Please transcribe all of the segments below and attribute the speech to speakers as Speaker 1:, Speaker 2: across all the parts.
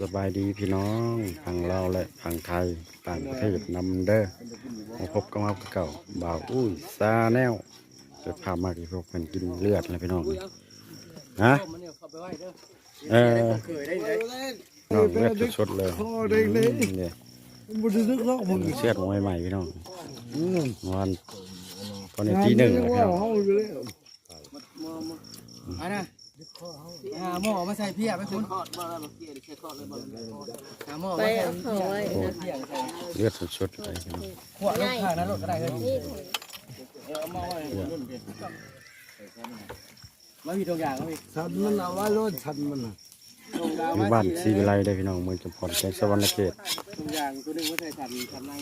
Speaker 1: สบายดีพี่น้องฝั่งลาวและฝั่งไทยต่างประเทศนำเด้อมาพบกับเราเก่าบ่าวอุ้ยซาแนวจะพามาที่พวกมันกินเลือดเลยพี่น้องฮะเออน้องเลือดสดๆเลย
Speaker 2: เด้งเลย
Speaker 1: เนี่ย
Speaker 2: มันจะเนาะมึง
Speaker 1: เชือดใหม่ๆพี่น้อง
Speaker 2: อืม
Speaker 1: วันตอนนี้ที่หนึ่งแล้วพี่
Speaker 2: ว่า
Speaker 1: น้อง
Speaker 2: เฮาอยู่แล้ว
Speaker 3: อันน่ะหม้อมาใส่เพียไปคุณหาหม้อ
Speaker 4: ไป
Speaker 3: มาใส่
Speaker 4: เอาเขาไว้นะ
Speaker 3: เพียใส่
Speaker 1: เลือดสดๆเลยพี่น้อง
Speaker 3: ขวดลงข้างนั้นรถก็ได้เลย
Speaker 4: นี่
Speaker 3: เอาหม้อไว้มาพี่ตรงอย่างก็พี่
Speaker 2: ฉันมันเอาไว้รถฉันมันน่ะ
Speaker 3: ตรงยาง
Speaker 1: อยู่บ้านซีวิไลได้อพี่น้องเมืองจำพรแขงสวรรณเขต
Speaker 3: ตรงยางตัวนึงมาใส่ขันขันใน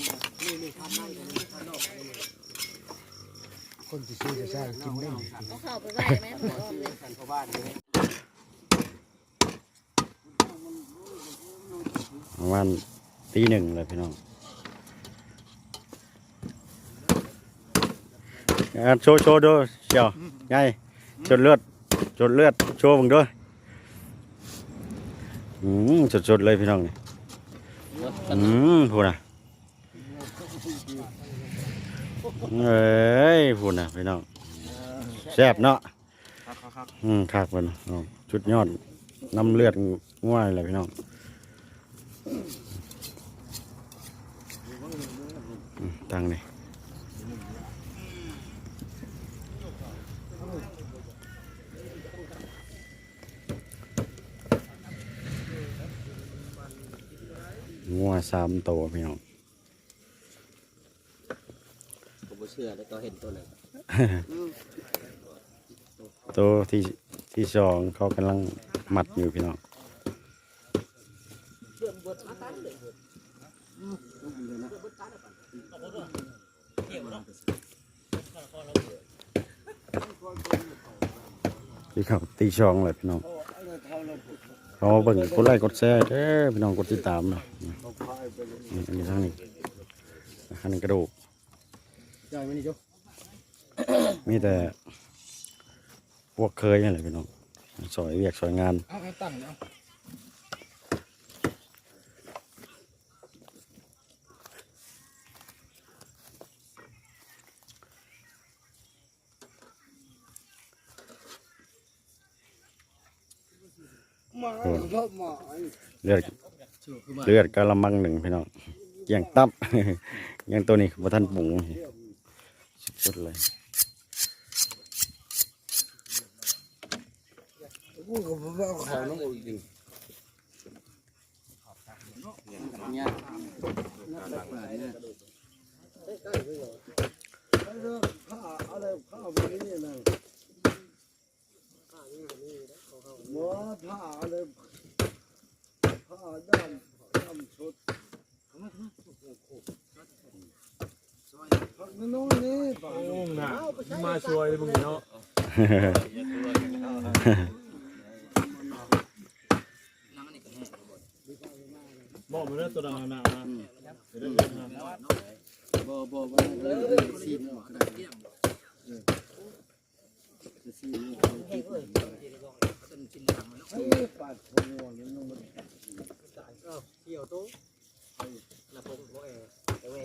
Speaker 3: นี่นี่ขันใน
Speaker 2: คนที่ซื้อจะใช้างกินได้
Speaker 4: เอาเข้าไปไหว้ไหมผมออมเลย
Speaker 3: ขันเข้าบ้านเลย
Speaker 1: ประมาณตีหนึ่งเลยพี่น้องอะโชว์โชว์ดูเชียวไงจดเลือดจดเลือดโชว์มึงด้วยอืมสดๆเลยพี่น้องนี่อืมพูดนะ เอ้ยพูดนะพี่น้องแซ่บเนาะอืมคักมันเอาชุดยอดน้ำเลือดง่วยเลยพี่น้องอืมตั้งนี่งัวสามตัวพี่น้องื่
Speaker 3: อเลยตัวเห็นตัวไหน
Speaker 1: ตัวที่ที่สองเขากำลังมัดอยู่พี่น้องที่เขาตีช่องเลยพี่น้องเขาเบิ่งกดไลค์กดแชร์เด้อพี่น้องกดติดตามนะอันนี้ทางนี้อันนี้กระดูก
Speaker 3: จอยมานี่จุ๊
Speaker 1: มีแต่พวกเคยนี่แหละพี่น้องสอยเวียกสอยงาน
Speaker 3: เอาตั้งเอา
Speaker 2: มาชอบมา
Speaker 1: เลือด
Speaker 3: ชูคือมา
Speaker 1: เลือดกะละมังหนึ่งพี่น้องเกี่ยงตับยังตัวนี้บ่ทันปรุงสุดๆเลย
Speaker 2: กูก็บ่เอาเขาน้ำกิน
Speaker 3: เนี่ย
Speaker 2: ข้าอะไรข้าแบบนี้นะหมอผ้าอะไรผ้าดำดำชุดพักน้อยนี่ป่า
Speaker 5: โอ้น่ะมาช่วยมึงเนาะ บอกมาเรื่องตัวดังหนานะเดี๋ยวเรื่องนะ
Speaker 3: บ่บ่บ่เลยซีนออกได้ซีน
Speaker 2: ให้ปาดหัวนี่น้องมัน
Speaker 3: เที่ยวโต๊ะละพงบ่เอเว้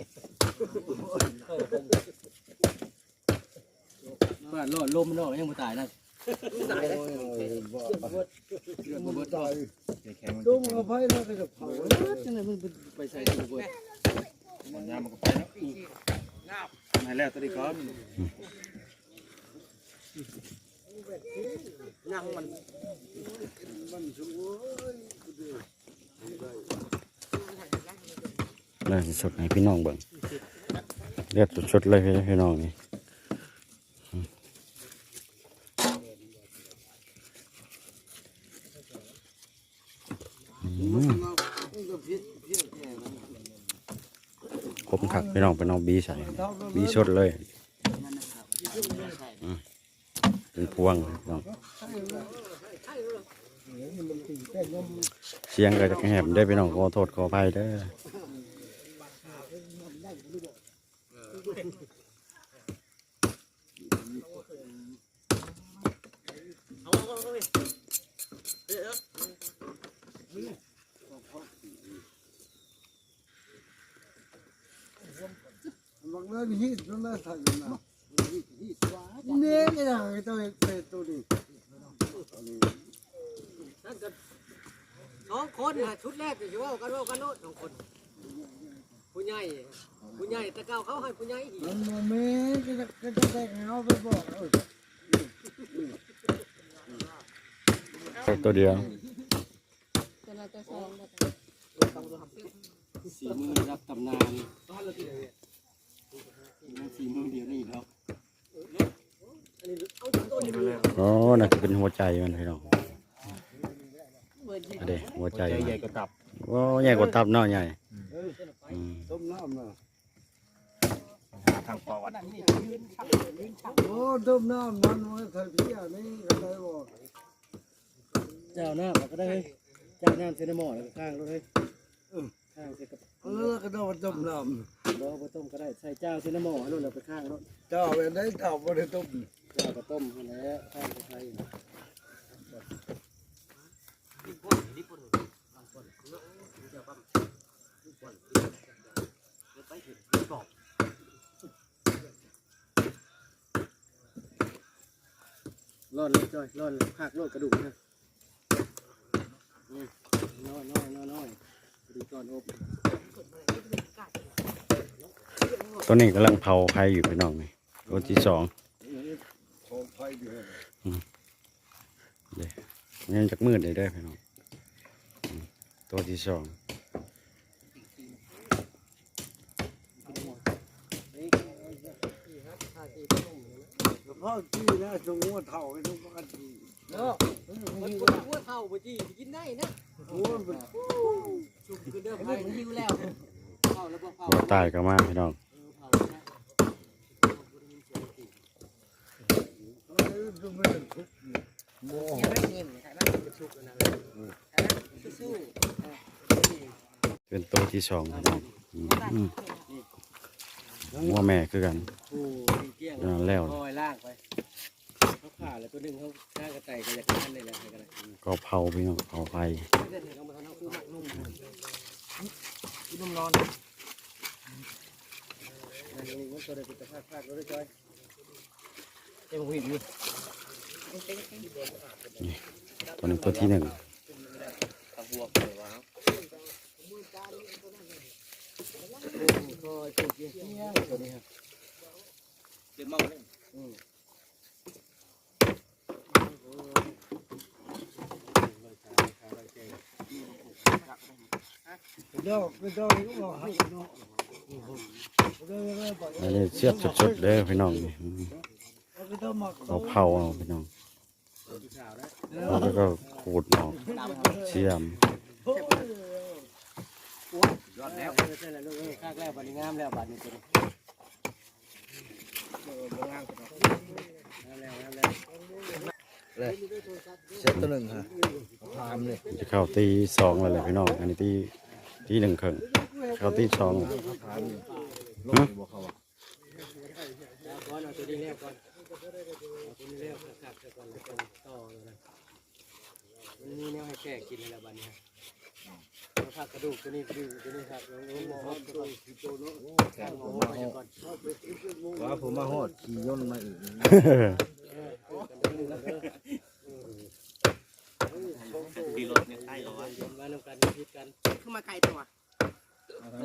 Speaker 3: บ้านรอดลมนออกยังบ่ตายนะ
Speaker 2: ตายเลย
Speaker 3: เรื่องบ่
Speaker 2: มัน
Speaker 3: เบิด
Speaker 2: ตายตุ้มกับไผ่แล้วก็จะเผา
Speaker 3: จังได๋มันไปใส่ตู้เบิด
Speaker 5: มันยามันก็ไปแล้วให้แล้วตัวนี้ก่อน
Speaker 3: นั่งมัน
Speaker 2: มันสวย
Speaker 1: เลือดสดให้พี่น้องเบิ่งเลือดสดๆเลยพี่น้องนี่อืมผมขัก พี่น้องเป็นน้องบีใส่บีสดเลยเป็นพวงพี่น้องเสียงก็จะแหบได้อพี่น้องขอโทษขออภัยเด้อ
Speaker 3: เก็
Speaker 2: ฮิตนั่นแหละไทยนะเนี่ยก็ได้ตัวเป็นตัวนี้
Speaker 3: นั่นก็สองคนนะชุดแรกจะอยู่ว่ากันว่ากันโน้ตสองคนผู้ใหญ่ผู้ใหญ่แต่เก่าเขาให้ผู้ใหญ่อีก
Speaker 2: มันมาเมก็จะก็จะแต่งเอาไปบอกเออ
Speaker 1: ตัวเดียว
Speaker 4: ตัวละตัวสองแบบ
Speaker 5: สีมือรับตำนาน สีมือเดียวนี่เนาะ
Speaker 1: อ๋อน่าจะเป็นหัวใจมันพี่น้อง
Speaker 4: เบิด
Speaker 1: อันเด้หัวใจ
Speaker 5: ใจ
Speaker 1: มัน
Speaker 5: ใหญ่ก็ตับ
Speaker 1: โอ้ใหญ่กว่าตับเนาะใหญ่อืม
Speaker 2: ต้มน้ำนะ
Speaker 5: ทางประวัติ
Speaker 2: โอ้ต้มน้ำมันไว้ไทยพี่อันนี้ก็ได้บอก
Speaker 3: เจ้าหน้าก็ได้เจ้าน้ำเซนหม้อแล้วก็ข้างรถให้ ข้างเสร็จกับ
Speaker 2: เออก็ต้องต้มน้
Speaker 3: บ่บ่ต้มก็ได้ใส่เจ้าเซนหม้อให้รถแล้วไปข้างรถำ
Speaker 2: เจ้าเป็นได้เจ้าไม่ได้ต้ม
Speaker 3: เจ้าก็ต้มให้แล้วข้างไทยร้อนเลยจ้อยร้อนเลยหักโลดกระดูกนะอืมน้อยน้อยน้อยน้อย
Speaker 1: ตัวนี้กำลังเผาไข่อยู่พี่น้องนี่ตัวที่สอง
Speaker 2: ของไทยเดียว
Speaker 1: ยังจักมืดเลยเด้พี่น้องตัวที่สอง
Speaker 2: พ่อจี้นะจงว่าเท่าให้ทุกบ้านจี้
Speaker 3: เนาะมันปวดหัวเท่าบ่จีกินได้นะ
Speaker 2: โอ้ยมัน
Speaker 3: ชุบคือเดิมไปมันหิวแล้วเผาแล้วบ่เผา
Speaker 1: หัวตายก็มาพี่น้อง
Speaker 3: เผานะ
Speaker 2: ต้องไม่ได้ทุกโม
Speaker 3: ยังไม่นิ่มใช่ไหมชุบนะสู้
Speaker 1: เป็นตัวที่สองพี่น้องอืมอืมหัวแม่คือกัน
Speaker 3: โอ้เกี้ยง
Speaker 1: นั่นแล้ว
Speaker 3: คอยล่างไปเขาแล้วตัวนึงเขาข้ากระต่ายก็อยากกันเลยแหละก็ได้
Speaker 1: ก็เผาพี่น้องเผาไฟ
Speaker 3: เล่นเอามาทำคือหมักนุ่มนุ่มนอนอันนี้มันตัวเดียวจะพากๆรถจ้อยเต็มหินนี่
Speaker 1: ตัวนี้ตัวที่หนึ่ง
Speaker 5: ตะบวกเลยวะ
Speaker 3: ก็จุดเยี่ยงตัวนี้ครับ
Speaker 5: เดี๋ยวเมาเลย
Speaker 1: อันนี้เสียบสดๆเด้อพี่น้องนี่
Speaker 2: เสียวมา
Speaker 1: เอาเผาเอาพี่น้องแล้วก็ขูดออกเสียม
Speaker 3: ยอดแล้วใช่แล้วลูกเอ้ยข้างแล้วบัดนี้งามแล้วบัดนี้ตัวนี้งามแล้วงามแล้ว
Speaker 2: เสร็จตัวหนึ่งฮะทำเลย
Speaker 1: จะเข้าตีสองแล้วแหละพี่น้องอันนี้ตีตีหนึ่งครึ่งเข้าตีสอง
Speaker 2: ทำลงบอกเขาว่า
Speaker 3: ก่อนเอาตัวนี้แรกก่อนเอาตัวนี้แรกขัดก่อนแล้วกันต่อเลยนะมันมีแนวให้แก่กินแล้วบัดนี้เราผักกระดูกตัวนี้กระดูกตัวนี้ครับแล้วหมอตัวนี้การหมอไปก่อน
Speaker 2: ว่าผมมาหอดขี่ย่นมาอีก
Speaker 5: ดีรถเนี่ยใต้เหรอวะ
Speaker 3: มานำกันคิดกัน
Speaker 4: คือมาไกลตัว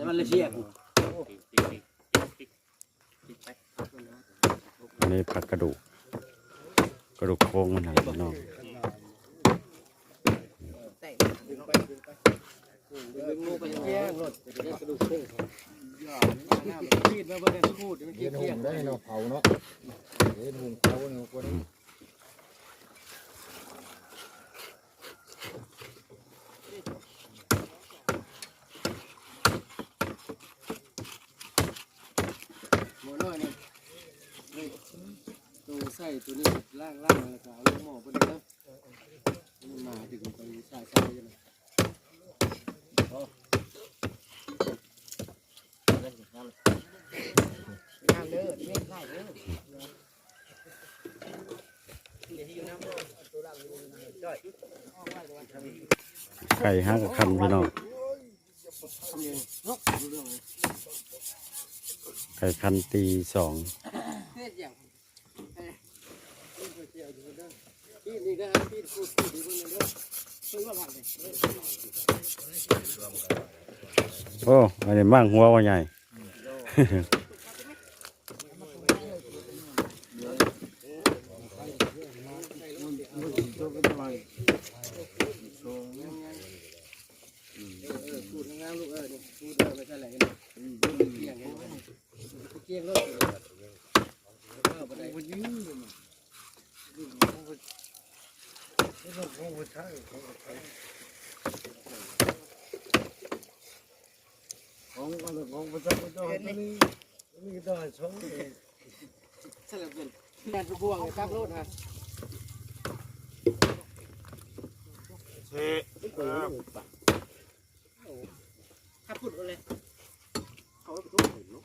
Speaker 3: มันเลยเชียร์
Speaker 1: อันนี้ผักกระดูก กระดูกโค้งมันนะพี่น้อง
Speaker 3: ดึงงูไปแย่งรถจะด้กระดูกโค้งขีดมาบนนั้นพูดมัน
Speaker 2: เย็
Speaker 3: ด
Speaker 2: น
Speaker 3: เที่
Speaker 2: หุ่
Speaker 3: ยง
Speaker 2: ได้เนาะเผาเย็นหุ่นเผาเนาะคนนี้
Speaker 3: หมอน้อยนี่ตัวใส่ตัวนี้ล่างล่างแล้วก็เอาลูกหม้อไปเลยนะมั นมาดึงไปใส่ใส่ยังไง
Speaker 4: งามเด้อไม่ไกลเด้อ
Speaker 1: ไก่ห้ากับคันพี่น้องไก่คันตีสอง
Speaker 3: เฮ็ดอย่างเอ้ยนี่ก็เจียวอยู่เด้อพี่นี่ก็ให้พี่พูดพูดดีกว่านี้เด้อเพิ่นว่าว่าไง
Speaker 1: โอ้อันนี้มั่งหัวว่าใหญ่
Speaker 2: ตัวเป็นอะไร
Speaker 3: พูดงามลูกเอ้ยนี่พูดเด้อไปซะแหละนี่เกี่ยงเห็นบ่เกี่ยงรถอยู่เอาบ่ได้
Speaker 2: มันยิ้มเลยมันนี่มันของผู้ชายของผู้ชาย ของอะไรของผู้ชายผู้ชายนี่นี่ก็ได้สองเอง
Speaker 3: สลับกันแม่นบ่วงไอ้ตักรถฮะถ้าพูดเลย เขาไปทุกคนเนาะ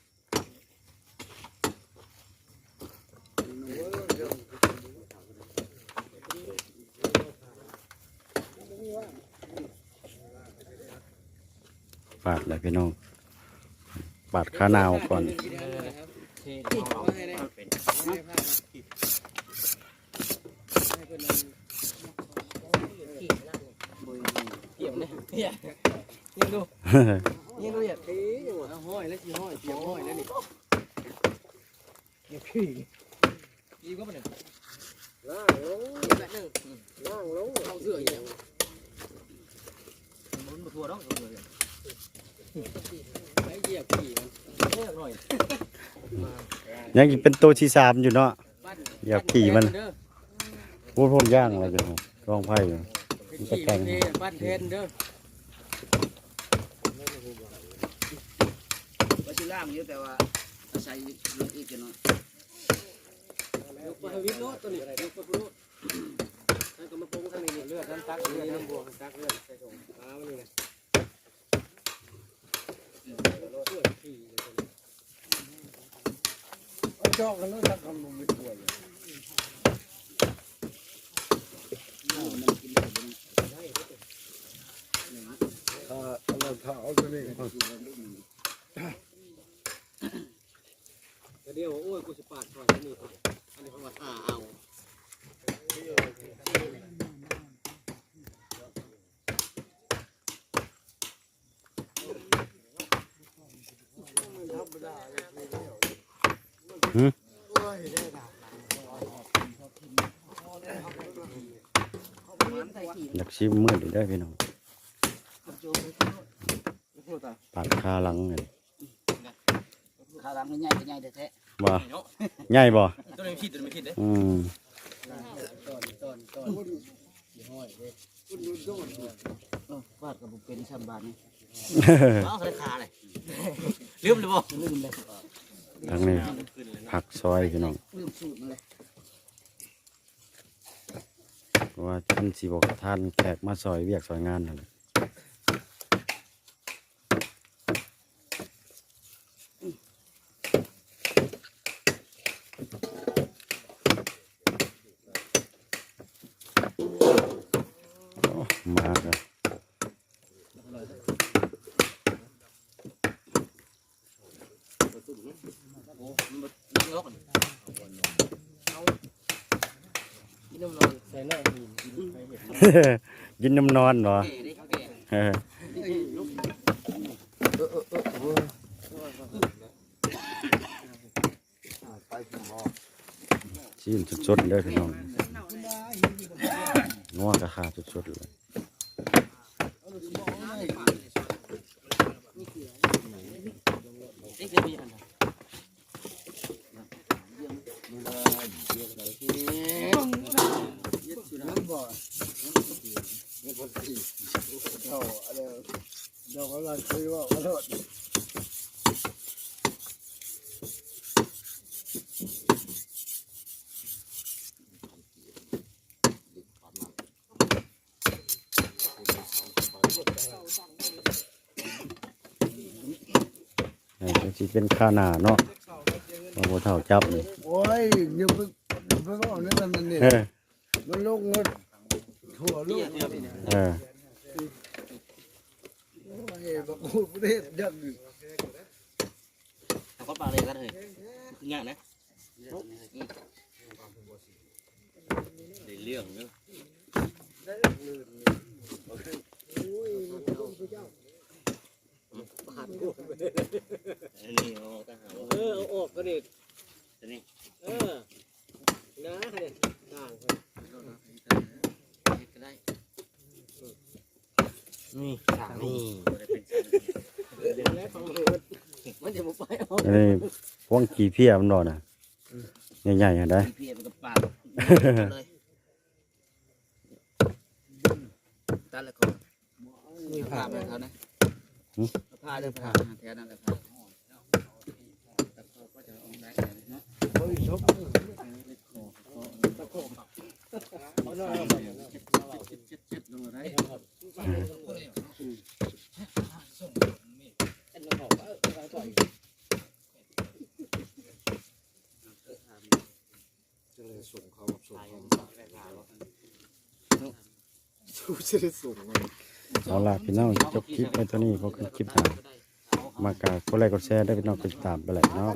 Speaker 1: ปาดเลยพี่น้อง ปาดข้านาวก่อน
Speaker 3: ยังดูยังดูอย่างนี้ห้อยแล้วสิห้อยเสียงห้อยแล้วนี่ดีก็มันหนึ่งล่างลงแบบหนึ่งล่างลงเอาเสื้ออย่างมันมาทัวร์ต้อง ยั
Speaker 1: งอีกเป็นตัวที่สามอยู่เนาะ
Speaker 3: ปั้น
Speaker 1: เหยียบขี่มันพูดพวกย่างอะไรกันรองไพ่อยู่
Speaker 3: ขี่มันเทปั้นเทนเด้อ
Speaker 6: ว่าสิล่างอยู่แต่ว่าอาศัยรถอีกจะน้อย
Speaker 3: ยกไปวิทย์โลดตัวนี้ยกไปโลดนั่นก็มาปรุงทางนี้เลือดน้ำตักเลือดน้ำบวกตักเลือดใส่ถุงมาวันนี้ ไอ้
Speaker 2: จอกกันแล้วสักคำมันไม่ควเลยถ้าเราถ้าเอาตัวนี้ก่
Speaker 3: เดี๋ยวโอ้ยกูจะปาดก่อนนี่อันนี้เขาว่าท่าเอา
Speaker 1: อยากชิมมืดอยู่ได้พี่น้องปาดคาหลังเลย
Speaker 6: ข้าวหลังมันใหญ่ก็ใหญ่แท้
Speaker 1: ว่าใหญ่บ่
Speaker 5: ตัวนี้ผิดตัวนี้ผิดเด้
Speaker 1: อืม
Speaker 6: ๆเออฟาดกับบุเป็นสามบาทนี่
Speaker 5: เอาใส่ขาเลยลืมเลยบ่
Speaker 6: ลืมเลย
Speaker 1: ทางนี้ ผักซอยพี่น้อง
Speaker 6: ลืมสูตรมันเลย
Speaker 1: ว่าท่านสิบอกท่านแขกมาซอยเวียกซอยงานนั่นแหละโอ้มาครับ
Speaker 5: ลก
Speaker 3: ที่น้ำนอนใส่หน้าหิน
Speaker 1: กินน้ำนอนเหรอ
Speaker 6: เก๋ดิเก๋
Speaker 1: เออ
Speaker 2: ไปถึงหอ
Speaker 1: ชิมสดๆเลยพี่น้องงัวกระขาสดๆเลย
Speaker 3: นี่คือมีอัน
Speaker 2: นั่นบ่นี่พอดีเอาอะไรเดี๋ยวเขาลอง คุยว่าขอโทษ
Speaker 1: นี่ก็สิเป็นข้าหน้าเนาะมาบ่เท่าจับนี่
Speaker 2: โอ้ยอย่าไปอย่าไปบอกนี่มันนี่
Speaker 1: เออ
Speaker 2: มันลงเงินทั่วโลก
Speaker 1: เออ
Speaker 2: โอ้ย บอกกูประเทศยักษ์อยู่
Speaker 6: ขอปาเลยกันเลยงานนะ
Speaker 5: เรื่องเนาะอันนี้เอาทหาร
Speaker 3: เออเอาออกก็ดิ
Speaker 5: กนนี้
Speaker 3: เออนะเนี่ยต่าง
Speaker 6: ก็ได้
Speaker 3: นี่ต่างนี่
Speaker 5: บ่ได้เป็นสัตว์
Speaker 3: แล้วฟังเลยมันจะมาไปเอา
Speaker 1: อันนี้พวง กี่เพียมันบ่น่ะใหญ่ๆอะได้
Speaker 6: เพียมันก็ปาดเลยตัดแล้วก็
Speaker 3: นี่
Speaker 6: ผ้า
Speaker 3: ผ่า
Speaker 6: ไป
Speaker 3: ไป
Speaker 6: เขานะ
Speaker 1: หึ
Speaker 6: ผ้าเด้อผ้าแถวนั้นแหละผ้าแต่เขาก็จะเอาได้เนาะ
Speaker 3: เฮ้ยชกตะโกนเอาหน่อยเอาหน่อย
Speaker 6: เจ็ดเจ็ดเจ็ดลงได้
Speaker 3: อันนั้นบอกว่าเออเอาต่อย
Speaker 2: ส่งเขาแบบส่งเขา สูง
Speaker 1: เอาล่ะพี่น้องจบคลิปไว้ตัวนี้ก็คือคลิปหน้ามากากดไลค์กดแชร์ได้พี่น้องกดติดตามไปเลยเนาะ